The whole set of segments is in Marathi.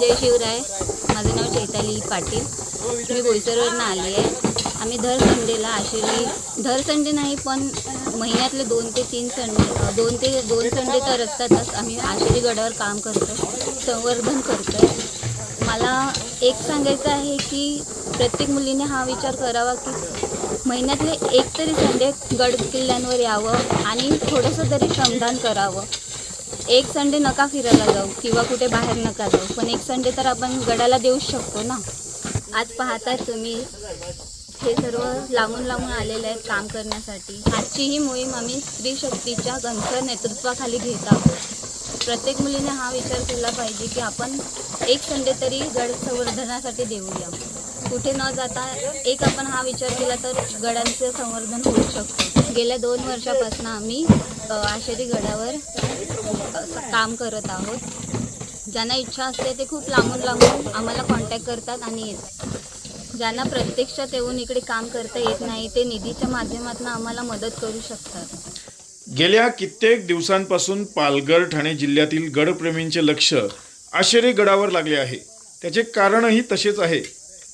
जय शिवराय. माझं नाव चैताली पाटील. मी बोईसरवरनं आली आहे. आम्ही दर संडेला आशिरी दर संडे नाही पण महिन्यातले दोन ते तीन संडे दोन ते दोन संडे तर असतातच आम्ही आशिरी गडावर काम करतो संवर्धन करतो मला एक सांगायचं आहे की प्रत्येक मुलीने हा विचार करावा की महिन्यातले एक तरी संडे गड किल्ल्यांवर यावं आणि थोडंसं तरी श्रमदान करावं. एक संडे नका फिरायला जाऊ किंवा कुठे बाहेर नका जाऊ. पण एक संडे तर आपण गडाला देऊच शकतो ना. आज पाहताय तुम्ही. हे सर्व लांबून लांबून आलेले आहेत काम करण्यासाठी. आजची ही मोहीम आम्ही स्त्री शक्तीच्या गंभीर नेतृत्वाखाली घेत आहोत. प्रत्येक मुलीने हा विचार केला पाहिजे की आपण एक संडे तरी गड संवर्धनासाठी देऊया. कुठे न जाता एक आपण हा विचार केला तर गडांचं संवर्धन होऊ शकतो. गेल्या दोन वर्षापासून आम्ही आशेरी गडावर काम करत आहोत. ज्यांना इच्छा असते ते खूप लांबून लांबून आम्हाला कॉन्टॅक्ट करतात आणि येतात. ज्यांना प्रत्यक्षात येऊन इकडे काम करता येत नाही ते निधीच्या माध्यमातून आम्हाला मदत करू शकतात. गेल्या कित्येक दिवसांपासून पालघर ठाणे जिल्ह्यातील गडप्रेमींचे लक्ष आशेरी गडावर लागले आहे. त्याचे कारणही तसेच आहे.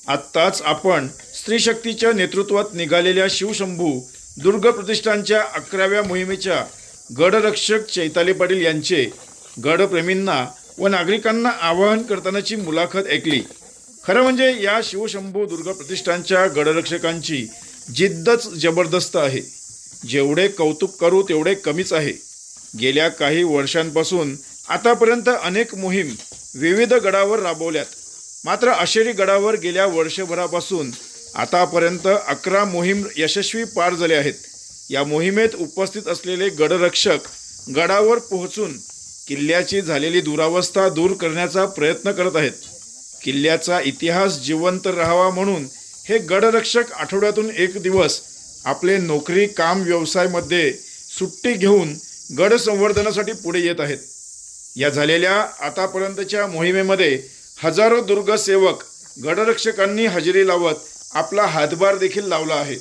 आत्ताच आपण स्त्री शक्तीच्या नेतृत्वात निघालेल्या शिवशंभू दुर्ग प्रतिष्ठानच्या अकराव्या मोहिमेच्या गडरक्षक चैताली पाटील यांचे गडप्रेमींना व नागरिकांना आवाहन करतानाची मुलाखत ऐकली. खरं म्हणजे या शिवशंभू दुर्ग प्रतिष्ठानच्या गडरक्षकांची जिद्दच जबरदस्त आहे. जेवढे कौतुक करू तेवढे कमीच आहे. गेल्या काही वर्षांपासून आतापर्यंत अनेक मोहीम विविध गडावर राबवल्यात. मात्र आशेरी गडावर गेल्या वर्षभरापासून आतापर्यंत अकरा मोहीम यशस्वी पार झाल्या आहेत. या मोहिमेत उपस्थित असलेले गडरक्षक गडावर पोहोचून किल्ल्याची झालेली दुरावस्था दूर करण्याचा प्रयत्न करत आहेत. किल्ल्याचा इतिहास जिवंत राहावा म्हणून हे गडरक्षक आठवड्यातून एक दिवस आपले नोकरी काम व्यवसायामध्ये सुट्टी घेऊन गड संवर्धनासाठी पुढे येत आहेत. या झालेल्या आतापर्यंतच्या मोहिमेमध्ये हजारो दुर्गसेवक गडरक्षकांनी हजेरी लावत आपला हातभार देखील लावला आहे.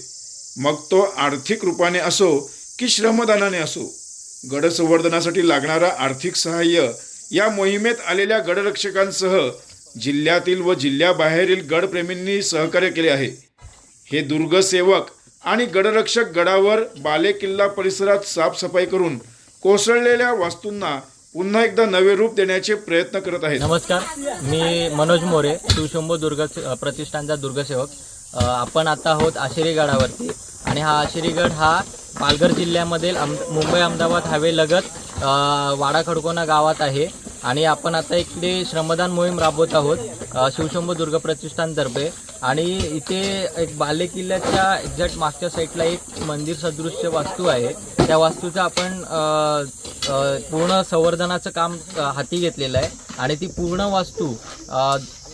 मग तो आर्थिक रूपाने असो की श्रमदानाने असो गड संवर्धनासाठी लागणारा आर्थिक सहाय्य या मोहिमेत आलेल्या गडरक्षकांसह जिल्ह्यातील व जिल्ह्याबाहेरील गडप्रेमींनी सहकार्य केले आहे. हे दुर्गसेवक आणि गडरक्षक गडावर बालेकिल्ला परिसरात साफसफाई करून कोसळलेल्या वास्तूंना पुन्हा एकदा नवे रूप देण्याचे प्रयत्न करत आहेत. नमस्कार. मी मनोज मोरे शिवशंभू दुर्ग प्रतिष्ठानचा दुर्गसेवक. आपण आता आहोत आशिरी गडावरती आणि हा आशिरी गड हा पालघर जिल्ह्यामधील अम मुंबई अहमदाबाद हायवेलगत वाडा खडकोना गावात आहे. आणि आपण आता इकडे श्रमदान मोहीम राबवत आहोत अ, शिवशंभू दुर्ग प्रतिष्ठानतर्फे आणि इथे एक बाले किल्ल्याच्या एक्झॅक्ट मागच्या साईडला एक मंदिर सदृश्य वास्तू आहे. त्या वास्तूचं आपण पूर्ण संवर्धनाचं काम हाती घेतलेलं आहे. आणि ती पूर्ण वास्तू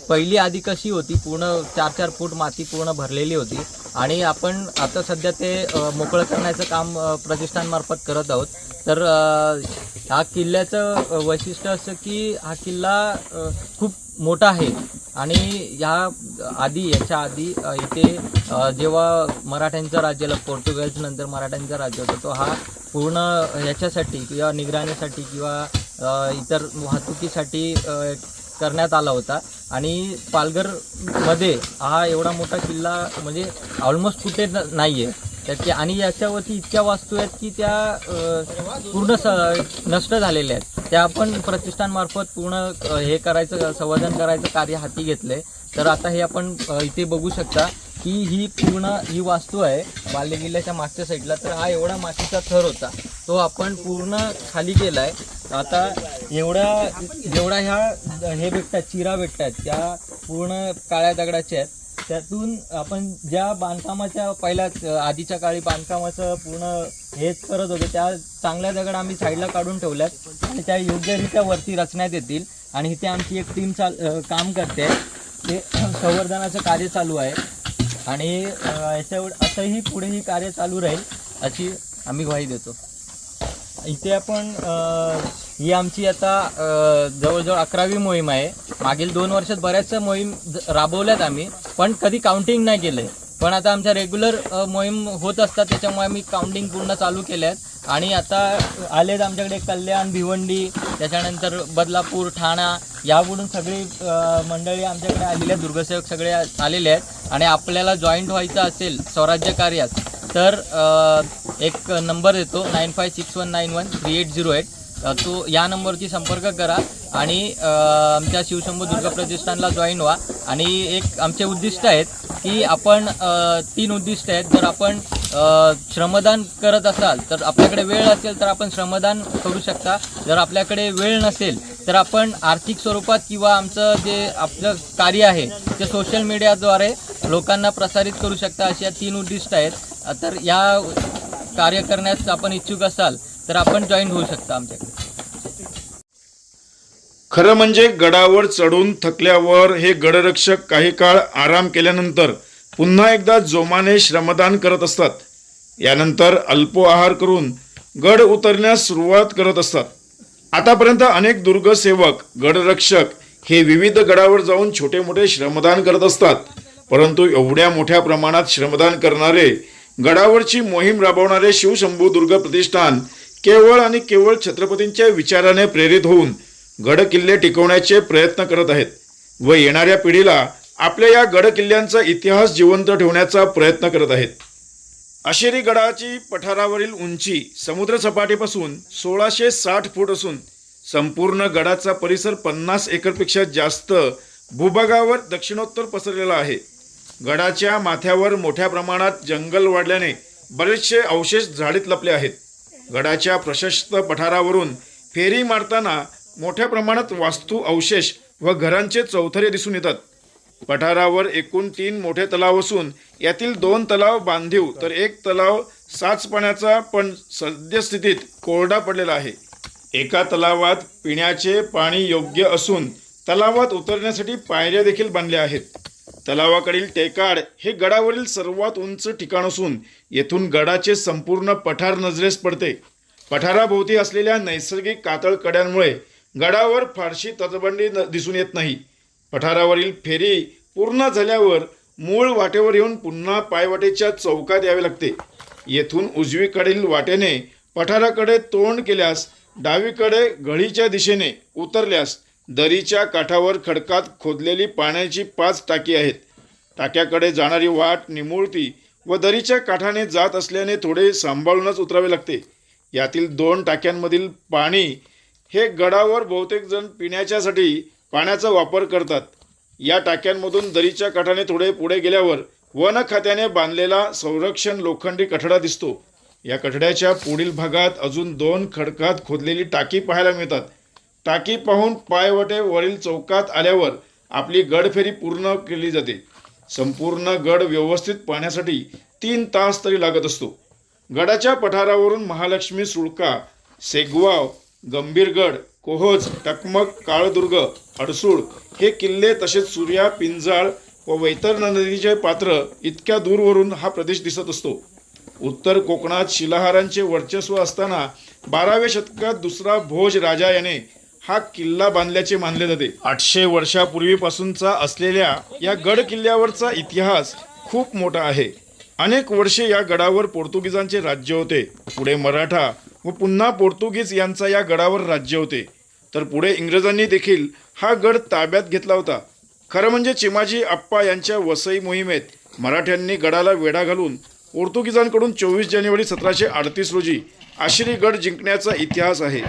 पहिली आधी कशी होती पूर्ण चार चार फूट माती पूर्ण भरलेली होती आणि आपण आता सध्या ते मोकळं करण्याचं काम प्रतिष्ठानमार्फत करत आहोत. तर हा किल्ल्याचं वैशिष्ट्य असं की हा किल्ला खूप मोठा आहे आणि ह्या आधी याच्या आधी इथे जेव्हा मराठ्यांचं राज्य पोर्तुगेज नंतर मराठ्यांचा राज्य होतं तो हा पूर्ण याच्यासाठी किंवा निगराणीसाठी किंवा इतर वाहतुकीसाठी करण्यात आला होता. आणि पालघरमध्ये हा एवढा मोठा किल्ला म्हणजे ऑलमोस्ट कुठे नाही आहे त्याची आणि याच्यावरती इतक्या वास्तू आहेत की त्या पूर्ण स नष्ट झालेल्या आहेत. त्या आपण प्रतिष्ठानमार्फत पूर्ण हे करायचं संवर्धन करायचं कार्य हाती घेतलंय. तर आता हे आपण इथे बघू शकता. की ही पूर्ण ही वास्तू आहे बाल्य किल्ल्याच्या मागच्या साईडला तर हा एवढा मातीचा थर होता. तो आपण पूर्ण खाली केलाय. आता एवढ्या जेवढ्या ह्या हे भेटतात चिरा भेटतात त्या पूर्ण काळ्या दगडाच्या आहेत. त्यातून आपण ज्या बांधकामाच्या पहिल्या आधीच्या काळी बांधकामाचं पूर्ण हेच करत होतो त्या चांगल्या दगड आम्ही साईडला काढून ठेवल्यात. आणि त्या योग्यरित्या वरती रचण्यात येतील. आणि इथे आमची एक टीम चाल काम करते. ते संवर्धनाचं कार्य चालू आहे. आणि याच्या असंही पुढेही कार्य चालू राहील अशी आम्ही ग्वाही देतो. इथे आपण ही आमची आता जवळजवळ अकरावी मोहीम आहे. मागील दोन वर्षात बऱ्याचशा मोहीम राबवल्यात आम्ही पण कधी काउंटिंग नाही केलंय. पण आता आमच्या रेग्युलर मोहीम होत असतात त्याच्यामुळे आम्ही काउंटिंग पूर्ण चालू केल्या आहेत आणि आता आलेत आमच्याकडे कल्याण भिवंडी त्याच्यानंतर बदलापूर ठाणा याकडून सगळी मंडळी आमच्याकडे आलेली आहेत दुर्गसेवक सगळे आलेले आहेत. आणि आपल्याला जॉईंट व्हायचं असेल स्वराज्य कार्यात तर एक नंबर देतो nine five six one nine one three eight zero eight तो या नंबरवरती संपर्क करा आणि आमच्या शिवशंभू दुर्गा प्रतिष्ठानला जॉईन व्हा. आणि एक आमचे उद्दिष्ट आहेत की आपण तीन उद्दिष्ट आहेत. जर आपण श्रमदान करत असाल तर आपल्याकडे वेळ असेल तर आपण श्रमदान करू शकता. जर आपल्याकडे वेळ नसेल तर आपण आर्थिक स्वरूपात किंवा आमचं जे आपलं कार्य आहे ते सोशल मीडियाद्वारे लोकांना प्रसारित करू शकता अशी या तीन उद्दिष्ट आहेत. तर या कार्य करण्यास आपण इच्छुक असाल तर आपण जॉईन होऊ शकता आमच्याकडे. खरं म्हणजे गडावर चढून थकल्यावर हे गडरक्षक काही काळ आराम केल्यानंतर पुन्हा एकदा जोमाने श्रमदान करत असतात. यानंतर अल्प आहार करून गड उतरण्यास सुरुवात करत असतात. आतापर्यंत अनेक दुर्गसेवक गडरक्षक हे विविध गडावर जाऊन छोटे मोठे श्रमदान करत असतात. परंतु एवढ्या मोठ्या प्रमाणात श्रमदान करणारे गडावरची मोहीम राबवणारे शिवशंभूदुर्ग प्रतिष्ठान केवळ आणि केवळ छत्रपतींच्या विचाराने प्रेरित होऊन गड किल्ले टिकवण्याचे प्रयत्न करत आहेत व येणाऱ्या पिढीला आपल्या या गड किल्ल्यांचा इतिहास जिवंत ठेवण्याचा प्रयत्न करत आहेत. अशेरी गडाची पठारावरील उंची समुद्रसपाटीपासून सोळाशे साठ फूट असून संपूर्ण गडाचा परिसर पन्नास एकरपेक्षा जास्त भूभागावर दक्षिणोत्तर पसरलेला आहे. गडाच्या माथ्यावर मोठ्या प्रमाणात जंगल वाढल्याने बरेचसे अवशेष झाडीत लपले आहेत. गडाच्या प्रशस्त पठारावरून फेरी मारताना मोठ्या प्रमाणात वास्तू अवशेष व घरांचे चौथरे दिसून येतात. पठारावर एकूण तीन मोठे तलाव असून यातील दोन तलाव बांधीव तर एक तलाव साच पाण्याचा पण सद्यस्थितीत कोरडा पडलेला आहे. एका तलावात पिण्याचे पाणी योग्य असून तलावात उतरण्यासाठी पायऱ्या देखील बांधल्या आहेत. तलावाकडील टेकाड हे गडावरील सर्वात उंच ठिकाण असून येथून गडाचे संपूर्ण पठार नजरेस पडते. पठाराभोवती असलेल्या नैसर्गिक कातळ कड्यांमुळे गडावर फारशी तटबंदी न- दिसून येत नाही. पठारावरील फेरी पूर्ण झाल्यावर मूळ वाटेवर येऊन पुन्हा पायवाटेच्या चौकात यावे लागते. येथून उजवीकडील वाटेने पठाराकडे तोंड केल्यास डावीकडे गळीच्या दिशेने उतरल्यास दरीच्या काठावर खडकात खोदलेली पाण्याची पाच टाकी आहेत. टाक्याकडे जाणारी वाट निमुळती व दरीच्या काठाने जात असल्याने थोडे सांभाळूनच उतरावे लागते. यातील दोन टाक्यांमधील पाणी हे गडावर बहुतेक जण पिण्याच्यासाठी पाण्याचा वापर करतात. या टाक्यांमधून दरीच्या काठाने थोडे पुढे गेल्यावर वन खात्याने बांधलेला संरक्षण लोखंडी कठडा दिसतो. या कठड्याच्या पुढील भागात अजून दोन खडकात खोदलेली टाकी पाहायला मिळतात. टाकी पाहून पायवटे वरील चौकात आल्यावर आपली गडफेरी पूर्ण केली जाते. संपूर्ण गड व्यवस्थित पाहण्यासाठी तीन तास तरी लागत असतो. गडाच्या पठारावरून महालक्ष्मी सुळका सेगवाव गंभीरगड कोहोज टकमक काळदुर्ग अडसूळ हे किल्ले तसेच सूर्या पिंजाळ व वैतरणा नदीचे पात्र इतक्या दूरवरून हा प्रदेश दिसत असतो. उत्तर कोकणात शिलाहारांचे वर्चस्व असताना बाराव्या शतकात दुसरा भोज राजा याने हा किल्ला बांधल्याचे मानले जाते. आठशे वर्षापूर्वीपासूनचा असलेल्या या गड किल्ल्यावरचा इतिहास खूप मोठा आहे. अनेक वर्षे या गडावर पोर्तुगीजांचे राज्य होते. पुढे मराठा व पुन्हा पोर्तुगीज यांचा या गडावर राज्य होते. तर पुढे इंग्रजांनी देखील हा गड ताब्यात घेतला होता. खरं म्हणजे चिमाजी आप्पा यांच्या वसई मोहिमेत मराठ्यांनी गडाला वेढा घालून पोर्तुगीजांकडून चोवीस जानेवारी सतराशे अडतीस रोजी आशिरी गड जिंकण्याचा इतिहास आहे.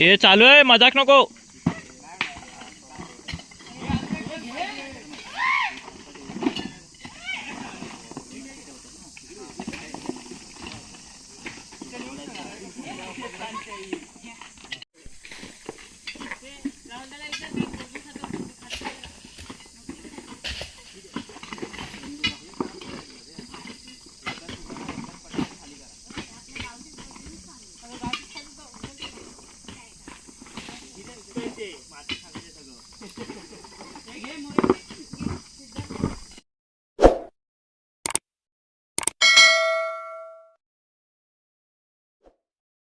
हे चालू आहे मजाक नको.